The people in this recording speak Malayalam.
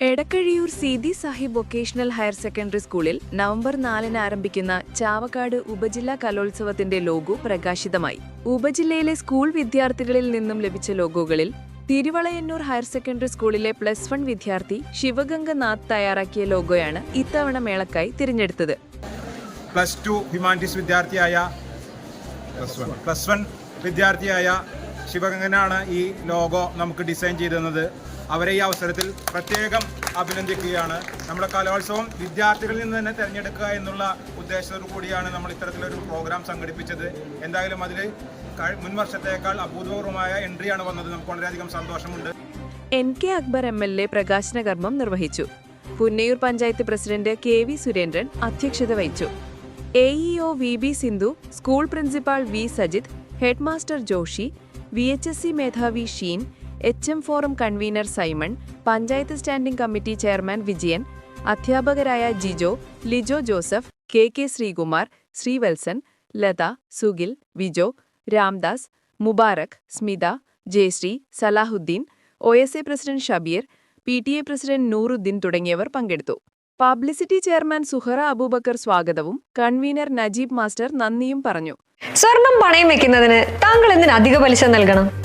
Edakkazhiyur Seethi Sahib vocational higher secondary സ്കൂളിൽ നവംബർ നാലിന് ആരംഭിക്കുന്ന ചാവക്കാട് ഉപജില്ലാ കലോത്സവത്തിന്റെ ലോഗോ പ്രകാശിതമായി. ഉപജില്ലയിലെ സ്കൂൾ വിദ്യാർത്ഥികളിൽ നിന്നും ലഭിച്ച ലോഗോകളിൽ തിരുവളയന്നൂർ ഹയർ സെക്കൻഡറി സ്കൂളിലെ പ്ലസ് വൺ വിദ്യാർത്ഥി ശിവഗംഗ നാഥ് തയ്യാറാക്കിയ ലോഗോയാണ് ഇത്തവണ മേളക്കായി തിരഞ്ഞെടുത്തത്. പ്ലസ് ടു ഹ്യൂമാനിറ്റീസ് വിദ്യാർത്ഥിയായ പ്ലസ് വൺ. വിദ്യാർത്ഥിയായ ശിവഗംഗനാണ് ഈ ലോഗോ നമുക്ക് ഡിസൈൻ ചെയ്തു തന്നത് അവരെ ഈ അവസരത്തിൽ പ്രത്യേകം അഭിനന്ദിക്കുകയാണ്. നമ്മുടെ കലോത്സവം വിദ്യാർത്ഥികളിൽ നിന്ന് തന്നെ തിരഞ്ഞെടുക്കുക എന്നുള്ള ഉദ്ദേശത്തോടു കൂടിയാണ് നമ്മൾ ഇത്തരത്തിലൊരു പ്രോഗ്രാം സംഘടിപ്പിച്ചത്. എന്തായാലും അതിൽ മുൻ വർഷത്തേക്കാൾ അഭൂതപൂർവമായ എൻട്രിയാണ് വന്നത്. നമുക്ക് വളരെയധികം സന്തോഷമുണ്ട്. N K Akbar M L A പ്രകാശന കർമ്മം നിർവഹിച്ചു. Punnayur panchayat president K V Surendran അധ്യക്ഷത വഹിച്ചു. A EO V B Sindhu school principal V Sajith headmaster Joshi V H S C മേധാവി Sheen H M forum convener Simon panchayat standing committee chairman Vijayan അധ്യാപകരായ Jijo Lijo Joseph K K Sreekumar Sreevalsan Latha Sugil Vijo Ramdas Mubarak Smitha Jayasree Salahuddin O S A president Shabeer P T A president Nooruddin തുടങ്ങിയവർ പങ്കെടുത്തു. പബ്ലിസിറ്റി ചെയർമാൻ സുഹറ അബൂബക്കർ സ്വാഗതവും കൺവീനർ നജീബ് മാസ്റ്റർ നന്ദിയും പറഞ്ഞു. സ്വർണം പണയം വെക്കുന്നതിന് താങ്കൾ എന്തിന് അധിക പലിശ നൽകണം?